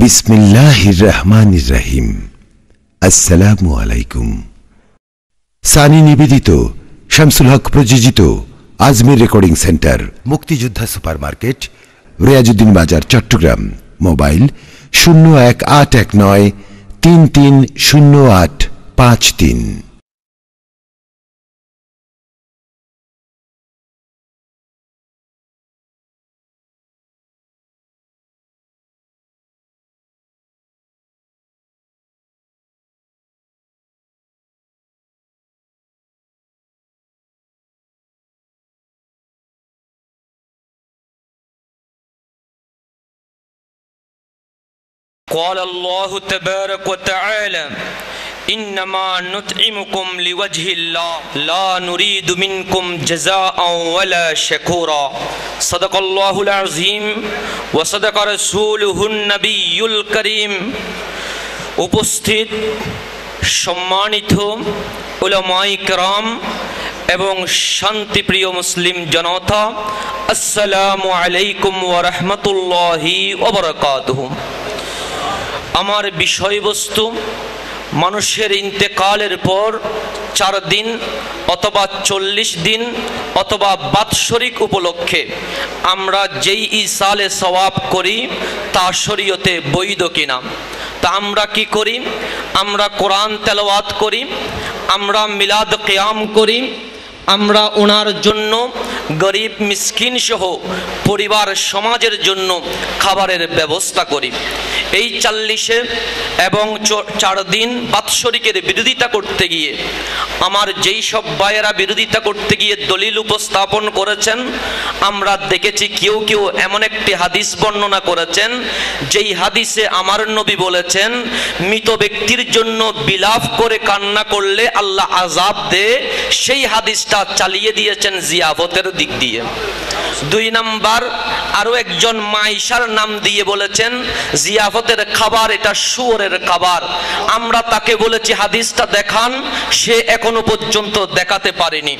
বিসমিল্লাহির রহমানির রহিম আসসালামু আলাইকুম। সানি নিবেদিত, শামসুল হক প্রযোজিত, Ajmir recording centre, Muktijoddha super market Riazuddin Bazar, Chattogram. Mobile শূন্য এক আট এক নয় তিন তিন শূন্য আট পাঁচ তিন। قال الله تبارك وتعالى إنما نطعمكم لوجه الله لا نريد منكم جزاء ولا شكورا صدق الله العظيم وصدق رسوله النبي الكريم উপস্থিত সম্মানিত উলামাই کرام এবং শান্তিপ্রিয় মুসলিম জনতা আসসালামু আলাইকুম ওয়া রাহমাতুল্লাহি ওয়া বারাকাতুহু আমার বিষয়বস্তু মানুষের ইন্তেকালের পর চার দিন অথবা চল্লিশ দিন অথবা বাৎসরিক উপলক্ষে আমরা যেই ইসালে সওয়াব করি তা শরীয়তে বৈধ কিনা? তা আমরা কি করি? আমরা কোরআন তেলাওয়াত করি, আমরা মিলাদ কেয়াম করি, আমরা ওনার জন্য গরিব মিসকিন সহ পরিবার সমাজের জন্য খাবারের ব্যবস্থা করি। এই চাল্লিশে এবং চার দিন বাৎসরিকের বিরোধিতা করতে গিয়ে, আমার যেই সব ভাইয়েরা বিরোধিতা করতে গিয়ে দলিল উপস্থাপন করেছেন, আমরা দেখেছি কেউ কেউ এমন একটি হাদিস বর্ণনা করেছেন, যেই হাদিসে আমার নবী বলেছেন, মৃত ব্যক্তির জন্য বিলাপ করে কান্না করলে আল্লাহ আজাব দে, সেই হাদিসটা চালিয়ে দিয়েছেন জিয়াফতের দিক দিয়ে। দুই নাম্বার আরও একজন মাইশার নাম দিয়ে বলেছেন, জিয়াফতের খাবার এটা শুয়োরের খাবার। আমরা তাকে বলেছি, হাদিসটা দেখান, সে এখনও পর্যন্ত দেখাতে পারেনি।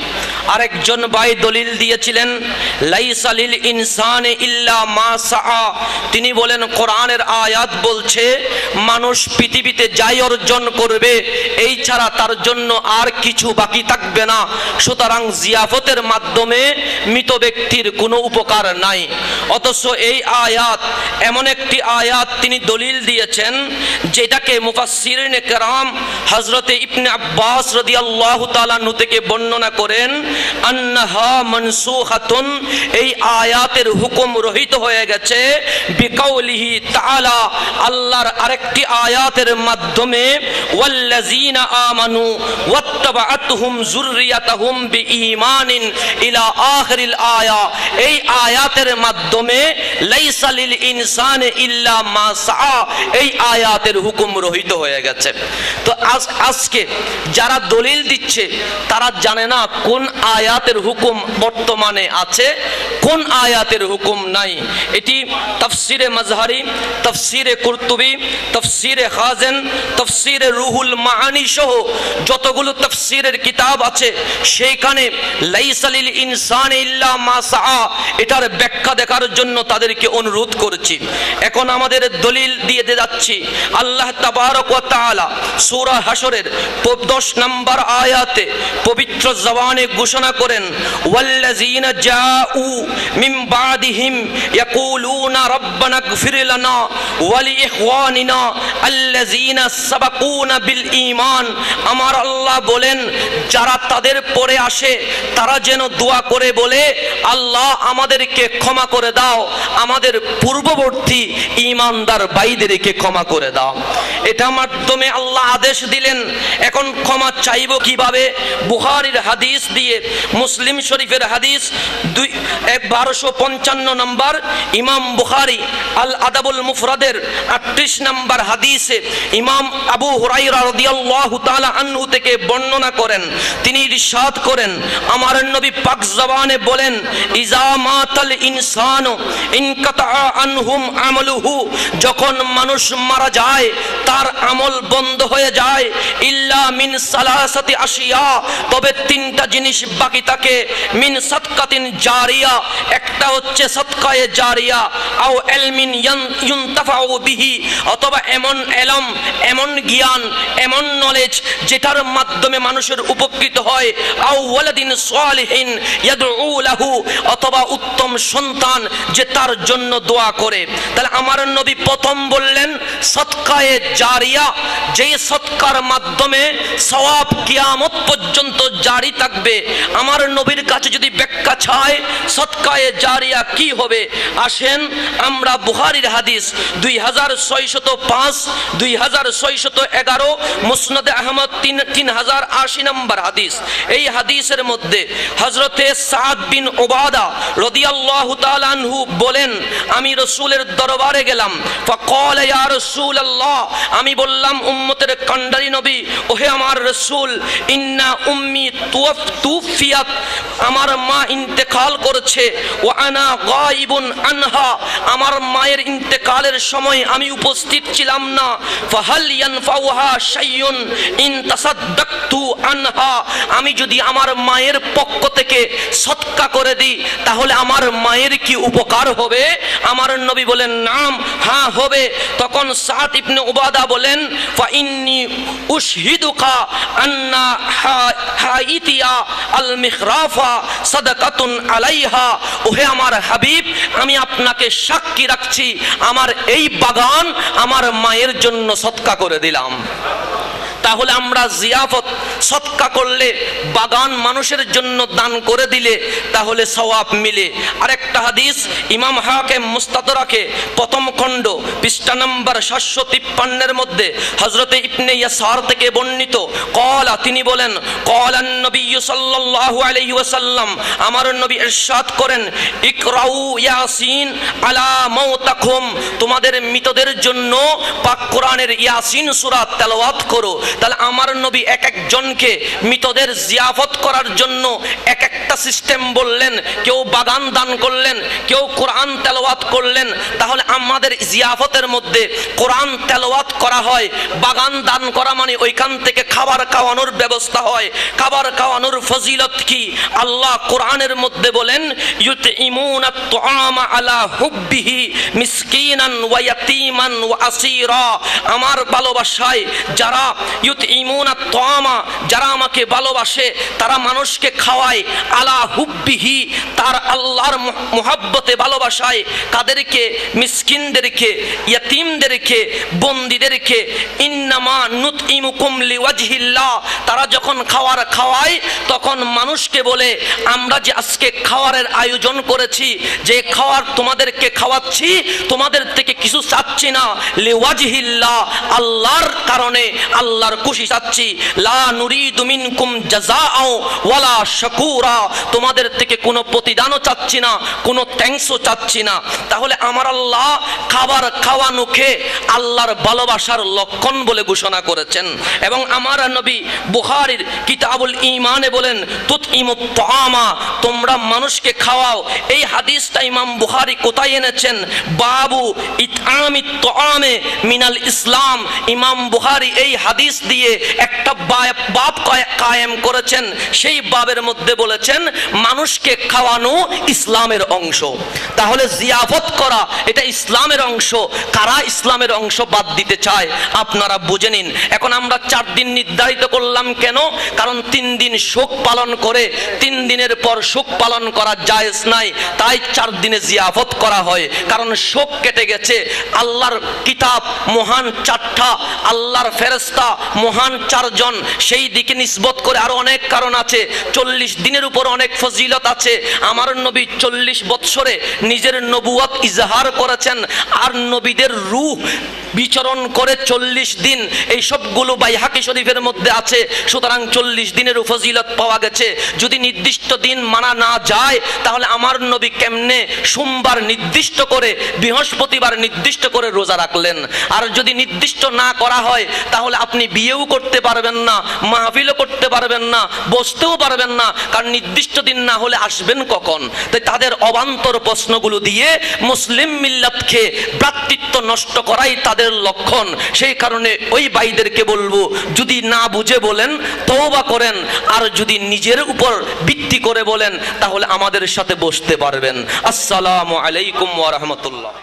আরেকজন ভাই দলিল দিয়েছিলেন লাইসালিল ইনসানে ইল্লা মা সাআ। তিনি বলেন, কোরআনের আয়াত বলছে, মানুষ পৃথিবীতে যাই অর্জন করবে, এই ছাড়া তার জন্য আর কিছু বাকি থাকবে না। সুতরাং জিয়াফতের মাধ্যমে মৃত ব্যক্তির কোনো উপকার নাই। অথচ এই আয়াত এমন একটি আয়াত তিনি দলিল দিয়েছেন, যেটাকে মুফাসসিরিনে কেরাম হযরতে ইবনে আব্বাস রাদিয়াল্লাহু তাআলা নু থেকে বর্ণনা করেন, আন্নাহা মানসুখাতুন, এই আয়াতের হুকুম রহিত হয়ে গেছে বিকাউলিহি তাআলা, আল্লাহর আরেকটি আয়াতের মাধ্যমে, ওয়াল্লাযিনা আমানু ওয়াত্তাবাআতহুম যুররিয়াতাহুম বিঈমানিন ইলা আখিরিল আয়া, এই আয়াতের মাধ্যমে ইনসানে ইল্লা এই আয়াতের হুকুম রহিত হয়ে গেছে। তো আজকে যারা দলিল দিচ্ছে, তারা জানে না কোন আয়াতের হুকুম বর্তমানে আছে, কোন আয়াতের হুকুম নাই। এটি তফসিরে মাজহারি, তফসিরে কুরতুবি, তফসিরে খাজেন, তফসিরে রুহুল মাহানি সহ যতগুলো তফসিরের কিতাব আছে, সেইখানে লাইসালিল ইনসান ইল্লা মা এটার ব্যাখ্যা দেখার জন্য তাদেরকে অনুরোধ করেছি। এখন আমাদের দলিল দিয়ে যাচ্ছি। আল্লাহ তাবারক তাআলা সূরা হাশরের 10 নম্বর আয়াতে পবিত্র জবানে ঘোষণা করেন জাউ বাদিহিম ইয়াকুলুনা রাব্বানা ইগফির লানা ওয়া সাবাকুনা বিল ঈমান। আমার আল্লাহ বলেন, যারা তাদের পরে আসে, তারা যেন দোয়া করে বলে, আল্লাহ আমাদেরকে ক্ষমা করে দাও, আমাদের পূর্ববর্তী ইমানদার বাইদেরকে ক্ষমা করে দাও। এটা মাধ্যমে আল্লাহ আদেশ দিলেন, এখন ক্ষমা চাইব কীভাবে? বুহারির হাদিস দিয়ে, মুসলিম শরীফের হাদিস দুই, এক বারোশো পঞ্চান্ন নম্বর, ইমাম বুখারি আল আদাবুল মুফরাদের আটত্রিশ নম্বর হাদিসে ইমাম আবু হুরাইরা রাদিয়াল্লাহু আনহু থেকে বর্ণনা করেন, তিনি ইরশাদ করেন, আমার নবী পাক জবানে বলেন, ইজা ইনসানু আমলুহু, যখন মানুষ মারা যায়, তার আমল বন্ধ হয়ে যায়, ইল্লা মিন সালাসাতি আসিয়া তবে তিনটা জিনিস বাকি থাকে। মিন সৎকাতিন জারিয়া, একটা হচ্ছে সৎকায়ে জারিয়া, আও এলমিন অথবা এমন এলম, এমন জ্ঞান, এমন নলেজ যেটার মাধ্যমে মানুষের উপকৃত হয়। আও ওয়ালাদিন সালিহিন ইয়াদউ অথবা উত্তম সন্তান যে তার জন্য দোয়া করে। তাহলে আমার নবী প্রথম বললেন, সৎকায়ে জারিয়া, যেই সৎকার মাধ্যমে সওয়াব কিয়ামত পর্যন্ত জারি থাকবে। আমার নবীর কাছে যদি ব্যাখ্যা চায়, সৎকায়ে জারিয়া কি হবে? আসেন আমরা বুহারির হাদিস দুই হাজার ছয়শত পাঁচ, দুই হাজার ছয়শত এগারো আহমদ তিন তিন হাজার আশি নম্বর হাদিস। এই হাদিসের মধ্যে বিন ওবাদা বলেন, আমি রসুলের দরবারে গেলাম। ইয়া রাসূলুল্লাহ। আমি বললাম, উম্মতের কান্ডারি নবী, ওহে আমার রসুল, ইন্না উম্মি তুফ তুফিয়াত, আমার মা ইন্তেকাল করছে ও আনা গাইবুন আনহা। আমার মায়ের ইন্তেকালের সময় আমি উপস্থিত ছিলাম না। ফাহাল ইয়ানফাউহা শাইউন ইন তাসাদ্দাকতু আনহা। আমি যদি আমার মায়ের পক্ষ থেকে সৎকা করে দিই, তাহলে আমার মায়ের কি উপকার হবে? আমার নবী বলেন, নাম হ্যাঁ হবে। তখন সাত ইবনে উবাদা বলেন ফা ইন্নি উশহিদুকা আন্না হাইতিয়া আল মিখরাফা সাদাকাতুন আলাইহা। ওহে আমার হাবিব, আমি আপনাকে সাক্ষী রাখছি, আমার এই বাগান আমার মায়ের জন্য সৎকা করে দিলাম। তাহলে আমরা জিয়াফত, সৎকা করলে, বাগান মানুষের জন্য দান করে দিলে, তাহলে সওয়াব মিলে। আরেকটা হাদিস, ইমাম হাকে মুস্তাদরাকে প্রথম খণ্ড, পৃষ্ঠা নম্বর সাতশো তিপ্পান্নের মধ্যে হজরতে ইবনে ইয়াসার থেকে বর্ণিত। কলা তিনি বলেন কলান নবী সাল্লাল্লাহু আলাইহি ওয়াসাল্লাম, আমার নবী ইরশাদ করেন, ইকরাউ ইয়াসিন আলা মাউতাকুম তোমাদের মৃতদের জন্য পাক কোরআনের ইয়াসিন সূরা তেলাওয়াত করো। তাহলে আমার নবী এক একজনকে মৃতদের জিয়াফত করার জন্য এক একটা সিস্টেম বললেন, কেউ বাগান দান করলেন, কেউ কোরআন তেলাওয়াত করলেন। তাহলে আমাদের জিয়াফতের মধ্যে কোরআন তেলাওয়াত করা হয়, বাগান দান করা মানে ওইখান থেকে খাবার খাওয়ানোর ব্যবস্থা হয়। খাবার খাওয়ানোর ফজিলত কি? আল্লাহ কোরআনের মধ্যে বলেন ইউতইমুনা তুআমা আলা হুব্বিহি মিসকিনান ওয়া ইয়াতীমান ওয়া আসীরা। আমার ভালোবাসায় যারা ইউতইমুনা তুআমা যারা আমাকে ভালোবাসে, তারা মানুষকে খাওয়ায়, আলা হুব্বিহি, তার আল্লাহর মোহাব্বতে ভালোবাসায় কাদেরকে মিসকিনদেরকে, ইয়াতিমদেরকে, বন্দীদেরকে, ইন্নামা নুত নুতইমুকুম লিওয়াজহিল্লাহ, তারা যখন খাওয়ার খাওয়ায়, তখন মানুষকে বলে, আমরা যে আজকে খাওয়ারের আয়োজন করেছি, যে খাওয়ার তোমাদেরকে খাওয়াচ্ছি, তোমাদের থেকে কিছু চাচ্ছি না। লিওয়াজহিল্লাহ, আল্লাহর কারণে আল্লাহর খুশি চাচ্ছি, লা নুরিদু মিনকুম জাযাআও ওয়ালা শাকুরা। তোমাদের থেকে কোনো প্রতিদানও চাচ্ছি না, কোনো থ্যাঙ্কসও চাচ্ছি না। তাহলে আমার আল্লাহ খাবার খাওয়ানোকে আল্লাহর ভালোবাসার লক্ষণ বলে ঘোষণা করেছেন। এবং আমার নবী বুখারির কিতাবুল ইমানে বলেন তুত ইমা তোমরা মানুষকে খাওয়াও। এই হাদিসটা ইমাম বুখারি কোথায় এনেছেন? বাবু ইতআমি তোয়ামে মিনাল ইসলাম। ইমাম বুখারি এই হাদিস দিয়ে একটা বাব কায়েম করেছেন, সেই বাবের মধ্যে বলেছেন, মানুষকে খাওয়ানো ইসলামের অংশ। তাহলে জিয়াফত করা, এটা ইসলামের অংশ। কারা ইসলামের অংশ বাদ দিতে চায়? আপনারা বুঝে নিন। এখন আমরা চার দিন নির্ধারিত করলাম কেন? কারণ তিন দিন শোক পালন করে, তিন দিনের পর শোক পালন করা জায়েজ নাই। তাই চার দিনে জিয়াফত করা হয়। কারণ শোক কেটে গেছে। আল্লাহর কিতাব মহান চারটা, আল্লাহর ফেরেস্তা মহান চারজন, সেই দিকে নিসবত করে আরও অনেক কারণ আছে। চল্লিশ দিনের উপর অনেক ফজিলত আছে। আমার নবী চল্লিশ বৎসরে নিজের নবুয়াত ইজাহার করেছেন আর নবীদের রূহ বিচরণ করে চল্লিশ দিন। এই সবগুলো বাইহাকি শরীফের মধ্যে আছে। সুতরাং চল্লিশ দিনের ফজিলত পাওয়া গেছে। যদি নির্দিষ্ট দিন মানা না যায়, তাহলে আমার নবী কেমনে সোমবার নির্দিষ্ট করে, বৃহস্পতিবার নির্দিষ্ট করে রোজা রাখলেন? আর যদি নির্দিষ্ট না করা হয়, তাহলে আপনি বিয়েও করতে পারবেন না, মাহফিলও করতে পারবেন না, বসতেও পারবেন না, কারণ নির্দিষ্ট দিন না হলে আসবেন কখন? তাই তাদের অবান্তর প্রশ্নগুলো দিয়ে মুসলিম মিল্লাতকে ভ্রাতৃত্ব নষ্ট করাই তাদের লক্ষণ। সেই কারণে ওই ভাইদেরকে বলব, যদি না বুঝে বলেন, তওবা করেন, আর যদি নিজের উপর ভিত্তি করে বলেন, তাহলে আমাদের সাথে বসতে পারবেন। আসসালামু আলাইকুম ওয়া রাহমাতুল্লাহ।